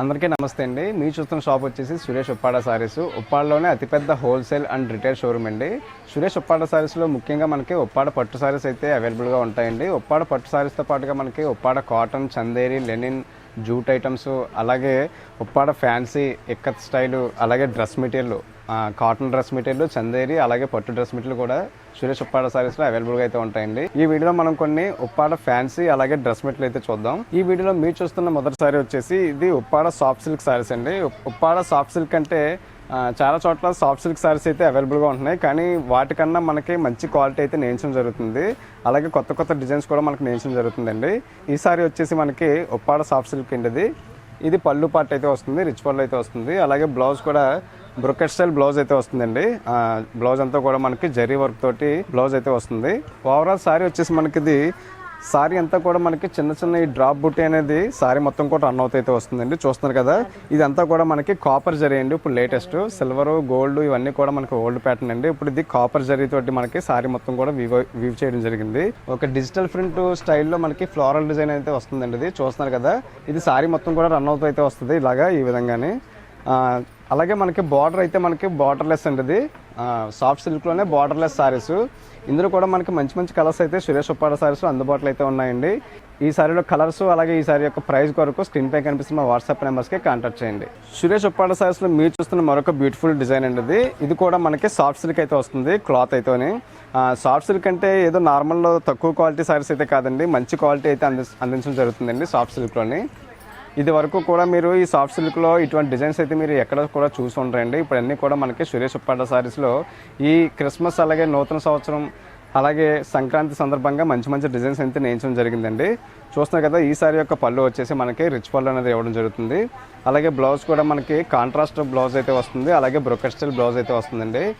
అందరికీ నమస్తే అండి. మీరు చూస్తున్న షాప్ వచ్చేసి సురేష్ ఉప్పాడ సారీస్. ఉప్పాడలోనే అతిపెద్ద హోల్సేల్ అండ్ రిటైల్ షోరూమ్ అండి. సురేష్ ఉప్పాడ సారీస్లో ముఖ్యంగా మనకి ఉప్పాడ పట్టు సారీస్ అయితే అవైలబుల్గా ఉంటాయండి. ఉప్పాడ పట్టు సారీస్తో పాటుగా మనకి Uppada cotton Chanderi linen jute items అలాగే ఉప్పాడ ఫ్యాన్సీ ఎక్కత్ స్టైలు అలాగే dress material cotton dress material Chanderi అలాగే పట్టు డ్రెస్ మెటీరియల్ కూడా సురేష్ ఉప్పాడ సారీస్లో అవైలబుల్గా అయితే ఉంటాయండి. ఈ వీడియోలో మనం కొన్ని ఉప్పాడ ఫ్యాన్సీ అలాగే డ్రెస్ మెటీరియల్ అయితే చూద్దాం. ఈ వీడియోలో మీరు చూస్తున్న మొదటి సారీ వచ్చేసి ఇది ఉప్పాడ సాఫ్ట్ సిల్క్ సారీస్ అండి. ఉప్పాడ సాఫ్ట్ సిల్క్ అంటే చాలా చోట్ల సాఫ్ట్ సిల్క్ సారీస్ అయితే అవైలబుల్గా ఉంటున్నాయి. కానీ వాటికన్నా మనకి మంచి క్వాలిటీ అయితే నేర్చడం జరుగుతుంది. అలాగే కొత్త కొత్త డిజైన్స్ కూడా మనకి నేర్చడం జరుగుతుందండి. ఈ సారీ వచ్చేసి మనకి ఉప్పాడ సాఫ్ట్ సిల్క్ అండి ఇది పళ్ళు పార్ట్ అయితే వస్తుంది రిచ్ పళ్ళు అయితే వస్తుంది. అలాగే బ్లౌజ్ కూడా బ్రొకెట్ స్టైల్ బ్లౌజ్ అయితే వస్తుందండి. బ్లౌజ్ అంతా కూడా మనకి జరీ వర్క్ తోటి బ్లౌజ్ అయితే వస్తుంది. ఓవరాల్ సారీ వచ్చేసి మనకి ఇది సారీ అంతా కూడా మనకి చిన్న చిన్న ఈ డ్రాప్ బుట్టి అనేది సారీ మొత్తం కూడా రన్ అవుతూ అయితే వస్తుందండి. చూస్తున్నారు కదా ఇదంతా కూడా మనకి కాపర్ జరీ అండి. ఇప్పుడు లేటెస్ట్ సిల్వర్ గోల్డ్ ఇవన్నీ కూడా మనకి ఓల్డ్ ప్యాటర్న్ అండి. ఇప్పుడు ఇది కాపర్ జరీ తోటి మనకి సారీ మొత్తం కూడా వీవ్ వీవ్ చేయడం జరిగింది. ఒక డిజిటల్ ప్రింట్ స్టైల్లో మనకి ఫ్లోరల్ డిజైన్ అయితే వస్తుందండి ఇది. చూస్తున్నారు కదా ఇది సారీ మొత్తం కూడా రన్ అవుతూ అయితే వస్తుంది ఇలాగా ఈ విధంగానే. అలాగే మనకి బార్డర్ అయితే మనకి బార్డర్లెస్ అండి ఇది. సాఫ్ట్ సిల్క్లోనే బార్డర్లెస్ సారీస్ ఇందులో కూడా మనకి మంచి మంచి కలర్స్ అయితే సురేష్ ఉప్పాడ సారీస్ అందుబాటులో అయితే ఉన్నాయండి. ఈ సారీలో కలర్స్ అలాగే ఈ సారీ యొక్క ప్రైస్ కొరకు స్క్రీన్ పై కనిపిస్తున్న మా వాట్సాప్ నెంబర్స్కి కాంటాక్ట్ చేయండి. సురేష్ ఉప్పాడ సారీస్లో మీరు చూస్తున్న మరొక బ్యూటిఫుల్ డిజైన్ అండి ఇది. ఇది కూడా మనకి సాఫ్ట్ సిల్క్ అయితే వస్తుంది క్లాత్ అయితేని. సాఫ్ట్ సిల్క్ అంటే ఏదో నార్మల్లో తక్కువ క్వాలిటీ సారీస్ అయితే కాదండి మంచి క్వాలిటీ అయితే అంది అందించడం జరుగుతుందండి సాఫ్ట్ సిల్క్లోని ఇది వరకు కూడా మీరు ఈ సాఫ్ట్ సిల్క్లో ఇటువంటి డిజైన్స్ అయితే మీరు ఎక్కడ కూడా చూసి ఉండరండి. ఇప్పుడు అన్నీ కూడా మనకి సురేష్ ఉప్పాడ సారీస్లో ఈ క్రిస్మస్ అలాగే నూతన సంవత్సరం అలాగే సంక్రాంతి సందర్భంగా మంచి మంచి డిజైన్స్ అయితే నేర్చడం జరిగిందండి. చూస్తున్నారు కదా ఈ యొక్క పళ్ళు వచ్చేసి మనకి రిచ్ పళ్ళు అనేది ఇవ్వడం జరుగుతుంది. అలాగే బ్లౌజ్ కూడా మనకి కాంట్రాస్ట్ బ్లౌజ్ అయితే వస్తుంది అలాగే బ్రొకెట్ స్టైల్ బ్లౌజ్ అయితే వస్తుందండి.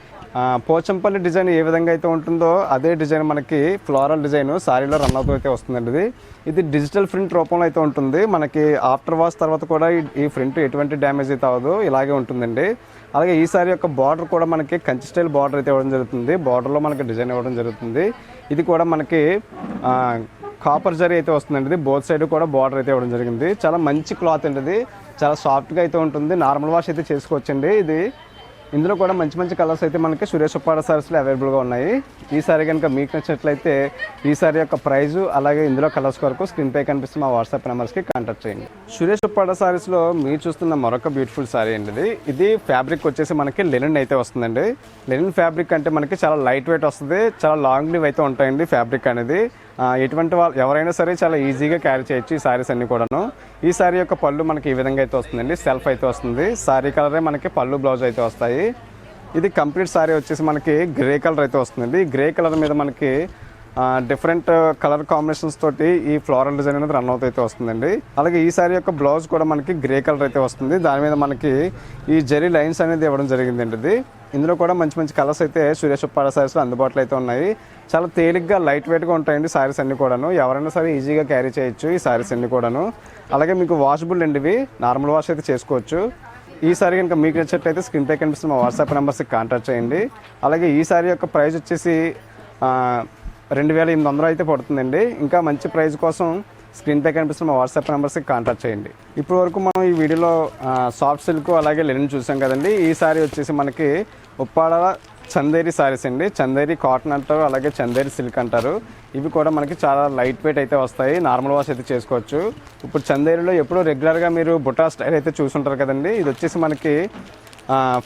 పోచంపల్లి డిజైన్ ఏ విధంగా అయితే ఉంటుందో అదే డిజైన్ మనకి ఫ్లోరల్ డిజైన్ సారీలో రన్ అవుతూ అయితే వస్తుందండి. ఇది ఇది డిజిటల్ ప్రింట్ రూపంలో అయితే ఉంటుంది. మనకి ఆఫ్టర్ వాష్ తర్వాత కూడా ఈ- ఈ ప్రింట్ ఎటువంటి డ్యామేజ్ అయితే అవ్వదు ఇలాగే ఉంటుందండి. అలాగే ఈ సారీ యొక్క బార్డర్ కూడా మనకి కంచి స్టైల్ బార్డర్ అయితే ఇవ్వడం జరుగుతుంది. బార్డర్లో మనకి డిజైన్ ఇవ్వడం జరుగుతుంది. ఇది కూడా మనకి ఆ, కాపర్ జరీ అయితే వస్తుందండి. ఇది బోత్ సైడ్ కూడా బార్డర్ అయితే ఇవ్వడం జరిగింది. చాలా మంచి క్లాత్ అండి ఇది. చాలా సాఫ్ట్గా అయితే ఉంటుంది. నార్మల్ వాష్ అయితే చేసుకోవచ్చండి. ఇది ఇందులో కూడా మంచి మంచి కలర్స్ అయితే మనకి సురేష్ ఉప్పాడ సారీస్లో అవైలబుల్గా ఉన్నాయి. ఈ సారీ కనుక మీకు నచ్చినట్లయితే ఈ సారీ యొక్క ప్రైజు అలాగే ఇందులో కలర్స్ కొరకు స్క్రీన్ పై కనిపిస్తున్న మా వాట్సాప్ నెంబర్స్కి కాంటాక్ట్ చేయండి. సురేష్ ఉప్పాడ సారీస్లో మీరు చూస్తున్న మరొక బ్యూటిఫుల్ సారీ అండి ఇది ఇది ఫ్యాబ్రిక్ వచ్చేసి మనకి లెనిన్ అయితే వస్తుందండి. లెనిన్ ఫ్యాబ్రిక్ అంటే మనకి చాలా లైట్ వెయిట్ వస్తుంది. చాలా లాంగ్ లివ్ అయితే ఉంటాయండి ఫ్యాబ్రిక్ అనేది. ఎటువంటి వాళ్ళు ఎవరైనా సరే చాలా ఈజీగా క్యారీ చేయొచ్చు ఈ సారీస్ అన్నీ కూడాను. ఈ సారీ యొక్క పళ్ళు మనకి ఈ విధంగా అయితే వస్తుందండి. సెల్ఫ్ అయితే వస్తుంది. సారీ కలరే మనకి పళ్ళు బ్లౌజ్ అయితే వస్తాయి. ఇది కంప్లీట్ సారీ వచ్చేసి మనకి గ్రే కలర్ అయితే వస్తుంది గ్రే కలర్ మీద మనకి డిఫరెంట్ కలర్ కాంబినేషన్స్ తోటి ఈ ఫ్లోరల్ డిజైన్ అనేది రన్ అవుట్ అయితే వస్తుందండి. అలాగే ఈ సారీ యొక్క బ్లౌజ్ కూడా మనకి గ్రే కలర్ అయితే వస్తుంది. దాని మీద మనకి ఈ జరీ లైన్స్ అనేది ఇవ్వడం జరిగిందండి ఇది. ఇందులో కూడా మంచి మంచి కలర్స్ అయితే సురేష్ ఉప్పాడ సారీస్లో అందుబాటులో అయితే ఉన్నాయి. చాలా తేలిగ్గా లైట్ వెయిట్గా ఉంటాయండి సారీస్ అన్ని కూడాను. ఎవరైనా సరే ఈజీగా క్యారీ చేయొచ్చు ఈ సారీస్ అన్ని కూడాను. అలాగే మీకు వాషబుల్ అండి ఇవి. నార్మల్ వాష్ అయితే చేసుకోవచ్చు. ఈ సారీ కనుక మీకు నచ్చినట్లయితే స్క్రీన్ పై కనిపిస్తున్న మా వాట్సాప్ నెంబర్స్కి కాంటాక్ట్ చేయండి. అలాగే ఈ సారీ యొక్క ప్రైస్ వచ్చేసి రెండు వేల ఎనిమిది వందలు అయితే పడుతుందండి. ఇంకా మంచి ప్రైస్ కోసం స్క్రీన్ పై కనిపిస్తున్న మా వాట్సాప్ నెంబర్స్కి కాంటాక్ట్ చేయండి. ఇప్పటి వరకు మనం ఈ వీడియోలో సాఫ్ట్ సిల్క్ అలాగే లెనిన్ చూసాం కదండి. ఈ సారీ వచ్చేసి మనకి ఉప్పాడ చందేరి సారీస్ అండి. చందేరి కాటన్ అంటారు అలాగే చందేరి సిల్క్ అంటారు. ఇవి కూడా మనకి చాలా లైట్ వెయిట్ అయితే వస్తాయి. నార్మల్ వాష్ అయితే చేసుకోవచ్చు. ఇప్పుడు చందేరిలో ఎప్పుడూ రెగ్యులర్గా మీరు బుటా స్టైల్ అయితే చూసుంటారు కదండి. ఇది వచ్చేసి మనకి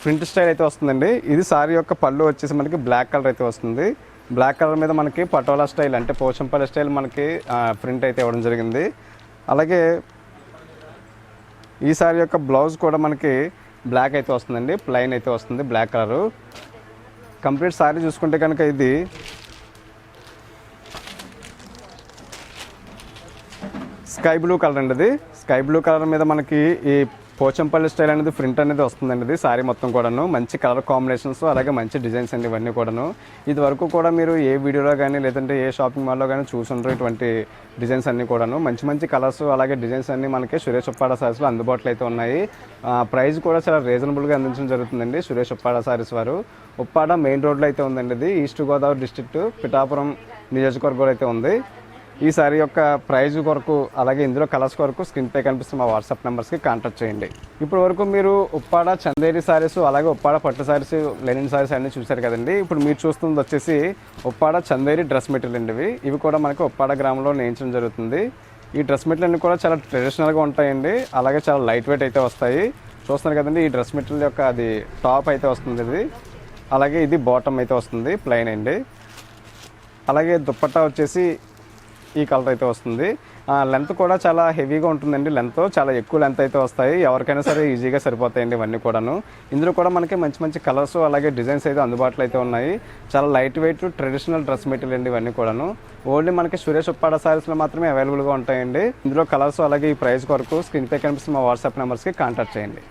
ప్రింట్ స్టైల్ అయితే వస్తుందండి. ఇది సారీ యొక్క పళ్ళు వచ్చేసి మనకి బ్లాక్ కలర్ అయితే వస్తుంది. బ్లాక్ కలర్ మీద మనకి పటోలా స్టైల్ అంటే పోచంపల్లి స్టైల్ మనకి ప్రింట్ అయితే ఇవ్వడం జరిగింది. అలాగే ఈ సారీ యొక్క బ్లౌజ్ కూడా మనకి బ్లాక్ అయితే వస్తుందండి ప్లెయిన్ అయితే వస్తుంది బ్లాక్ కలరు. కంప్లీట్ సారీ చూసుకుంటే కనుక ఇది స్కై బ్లూ కలర్ అండి ఇది. స్కై బ్లూ కలర్ మీద మనకి ఈ పోచంపల్లి స్టైల్ అనేది ప్రింట్ అనేది వస్తుందండి ఇది సారీ మొత్తం కూడాను. మంచి కలర్ కాంబినేషన్స్ అలాగే మంచి డిజైన్స్ అండి ఇవన్నీ కూడాను. ఇది వరకు కూడా మీరు ఏ వీడియోలో కానీ లేదంటే ఏ షాపింగ్ మాల్లో కానీ చూసుంటారు ఇటువంటి డిజైన్స్ అన్నీ కూడాను. మంచి మంచి కలర్స్ అలాగే డిజైన్స్ అన్నీ మనకి సురేష్ ఉప్పాడ సారీస్లో అందుబాటులో అయితే ఉన్నాయి. ఆ, ప్రైస్ కూడా చాలా రీజనబుల్గా అందించడం జరుగుతుందండి సురేష్ ఉప్పాడ సారీస్ వారు. ఉప్పాడ మెయిన్ రోడ్లో అయితే ఉందండి ఇది ఈస్ట్ గోదావరి డిస్ట్రిక్ట్ పిఠాపురం నియోజకవర్గంలో అయితే ఉంది. ఈ సారీ యొక్క ప్రైజ్ కొరకు అలాగే ఇందులో కలర్స్ కొరకు స్క్రీన్ పై కనిపిస్తున్న మా వాట్సాప్ నెంబర్స్కి కాంటాక్ట్ చేయండి. ఇప్పటి వరకు మీరు ఉప్పాడ చందేరి సారీస్ అలాగే ఉప్పాడ పట్టు సారీస్ లెనిన్ సారీస్ అన్నీ చూశారు కదండి. ఇప్పుడు మీరు చూస్తుంది వచ్చేసి ఉప్పాడ చందేరి డ్రెస్ మెటీరియల్ అండి ఇవి. ఇవి కూడా మనకి ఉప్పాడ గ్రామంలో నేయించడం జరుగుతుంది. ఈ డ్రెస్ మెటీరియల్ అన్ని కూడా చాలా ట్రెడిషనల్గా ఉంటాయండి. అలాగే చాలా లైట్ వెయిట్ అయితే వస్తాయి. చూస్తున్నారు కదండి ఈ డ్రెస్ మెటీరియల్ యొక్క అది టాప్ అయితే వస్తుంది ఇది. అలాగే ఇది బాటమ్ అయితే వస్తుంది ప్లెయిన్ అండి. అలాగే దుప్పట్టా వచ్చేసి ఈ కలర్ అయితే వస్తుంది. లెంత్ కూడా చాలా హెవీగా ఉంటుందండి. లెంత్ చాలా ఎక్కువ లెంత్ అయితే వస్తాయి. ఎవరికైనా సరే ఈజీగా సరిపోతాయండి ఇవన్నీ కూడాను. ఇందులో కూడా మనకి మంచి మంచి కలర్స్ అలాగే డిజైన్స్ అయితే అందుబాటులో అయితే ఉన్నాయి. చాలా light weight traditional dress material అండి ఇవన్నీ కూడాను. ఓన్లీ మనకి సురేష్ ఉప్పాడ సారీస్లో మాత్రమే అవైలబుల్గా ఉంటాయండి. ఇందులో కలర్స్ అలాగే ఈ ప్రైస్ కొరకు స్క్రీన్ పై కనిపిస్తున్న మా వాట్సాప్ నెంబర్స్కి కాంటాక్ట్ చేయండి.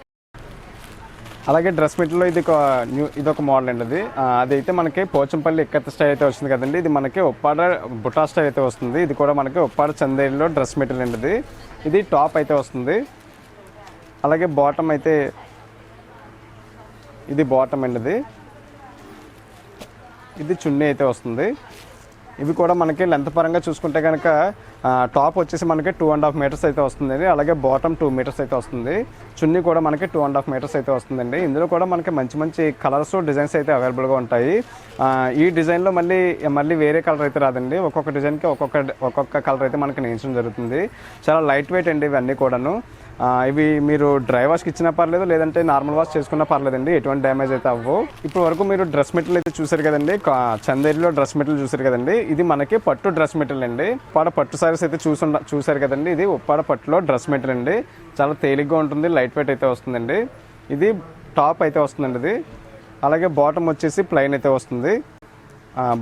అలాగే డ్రెస్ మెటీరియల్లో ఇది ఒక న్యూ ఇది ఒక మోడల్ అండి అది అదైతే మనకి పోచంపల్లి ఇక్కత్ స్టైల్ అయితే వస్తుంది కదండి. ఇది మనకి ఉప్పాడ బుటా స్టైల్ అయితే వస్తుంది. ఇది కూడా మనకి ఉప్పాడ చందేరిలో డ్రెస్ మెటీరియల్ అండి ఇది. ఇది టాప్ అయితే వస్తుంది. అలాగే బాటమ్ అయితే ఇది బాటమ్ అండి ఇది. ఇది చున్నీ అయితే వస్తుంది. ఇవి కూడా మనకి లెంత్ పరంగా చూసుకుంటే కనుక టాప్ వచ్చేసి మనకి టూ అండ్ హాఫ్ మీటర్స్ అయితే వస్తుందండి. అలాగే బాటమ్ టూ మీటర్స్ అయితే వస్తుంది. చున్నీ కూడా మనకి టూ అండ్ హాఫ్ మీటర్స్ అయితే వస్తుందండి. ఇందులో కూడా మనకి మంచి మంచి కలర్స్ డిజైన్స్ అయితే అవైలబుల్గా ఉంటాయి. ఈ డిజైన్లో మళ్ళీ మళ్ళీ వేరే కలర్ అయితే రాదండి. ఒక్కొక్క డిజైన్కి ఒక్కొక్క ఒక్కొక్క కలర్ అయితే మనకి నేయించడం జరుగుతుంది. చాలా లైట్ వెయిట్ అండి ఇవన్నీ కూడాను. ఇవి మీరు డ్రై వాష్కి ఇచ్చినా పర్లేదు లేదంటే నార్మల్ వాష్ చేసుకున్నా పర్లేదండి. ఎటువంటి డ్యామేజ్ అయితే అవ్వవు. ఇప్పుడు వరకు మీరు డ్రెస్ మెటీరియల్ అయితే చూసారు కదండి. చందేరిలో డ్రెస్ మెటీరియల్ చూసారు కదండి. ఇది మనకి పట్టు డ్రెస్ మెటీరియల్ అండి. ఉప్పాడ పట్టు సారీస్ అయితే చూసుండ చూసారు కదండి. ఇది ఉప్పాడ పట్టులో డ్రెస్ మెటీరియల్ అండి. చాలా తేలిగ్గా ఉంటుంది లైట్ వెయిట్ అయితే వస్తుందండి. ఇది టాప్ అయితే వస్తుందండి ఇది. అలాగే బాటమ్ వచ్చేసి ప్లెయిన్ అయితే వస్తుంది.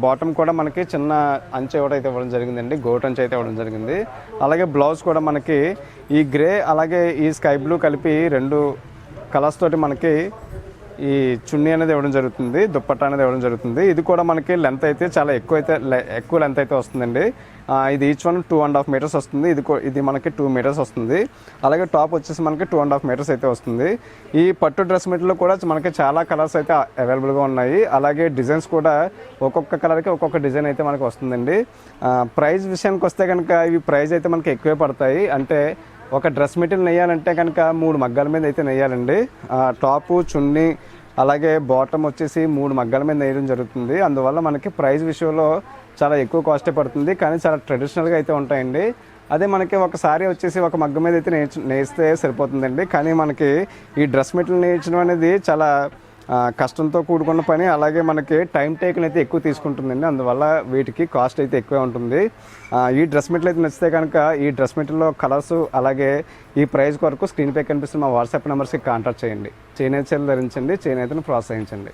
బాటమ్ కూడా మనకి చిన్న అంచె కూడా అయితే ఇవ్వడం జరిగిందండి గోట్ అంచె అయితే ఇవ్వడం జరిగింది. అలాగే బ్లౌజ్ కూడా మనకి ఈ గ్రే అలాగే ఈ స్కై బ్లూ కలిపి రెండు కలర్స్ తోటి మనకి ఈ చున్నీ అనేది ఇవ్వడం జరుగుతుంది దుప్పట్టా అనేది ఇవ్వడం జరుగుతుంది. ఇది కూడా మనకి లెంత్ అయితే చాలా ఎక్కువ అయితే లె- ఎక్కువ లెంత్ అయితే వస్తుందండి. ఇది each one two and half metres వస్తుంది. ఇది ఇది మనకి టూ మీటర్స్ వస్తుంది. అలాగే టాప్ వచ్చేసి మనకి టూ అండ్ హాఫ్ మీటర్స్ అయితే వస్తుంది. ఈ పట్టు డ్రెస్ మెటీరియల్ కూడా మనకి చాలా కలర్స్ అయితే అవైలబుల్గా ఉన్నాయి. అలాగే డిజైన్స్ కూడా ఒక్కొక్క కలర్కి ఒక్కొక్క డిజైన్ అయితే మనకి వస్తుందండి. ప్రైజ్ ప్రైస్ విషయానికి వస్తే కనుక ఇవి ప్రైస్ అయితే మనకి ఎక్కువే పడతాయి. అంటే ఒక డ్రెస్ మెటీరియల్ నెయ్యాలంటే కనుక మూడు మగ్గాల మీద అయితే నెయ్యాలండి. టాపు చున్నీ అలాగే బాటమ్ వచ్చేసి మూడు మగ్గాల మీద నేయడం జరుగుతుంది. అందువల్ల మనకి ప్రైస్ విషయంలో చాలా ఎక్కువ కాస్టే పడుతుంది కానీ చాలా ట్రెడిషనల్గా అయితే ఉంటాయండి. అదే మనకి ఒకసారి వచ్చేసి ఒక మగ్గ మీద అయితే నేర్చు నేస్తే సరిపోతుందండి. కానీ మనకి ఈ డ్రెస్ మెటీరియల్ నేర్చడం అనేది చాలా కష్టంతో కూడుకున్న పని అలాగే మనకి టైం టేకన్ అయితే ఎక్కువ తీసుకుంటుందండి. అందువల్ల వీటికి కాస్ట్ అయితే ఎక్కువే ఉంటుంది. ఈ డ్రెస్ మెటీరియల్ అయితే నచ్చితే కనుక ఈ డ్రెస్ మెటీరియల్లో కలర్స్ అలాగే ఈ ప్రైస్ కొరకు స్క్రీన్ పై కనిపిస్తున్న మా వాట్సాప్ నెంబర్స్కి కాంటాక్ట్ చేయండి. చేనేతలు ధరించండి చేనేతను ప్రోత్సహించండి.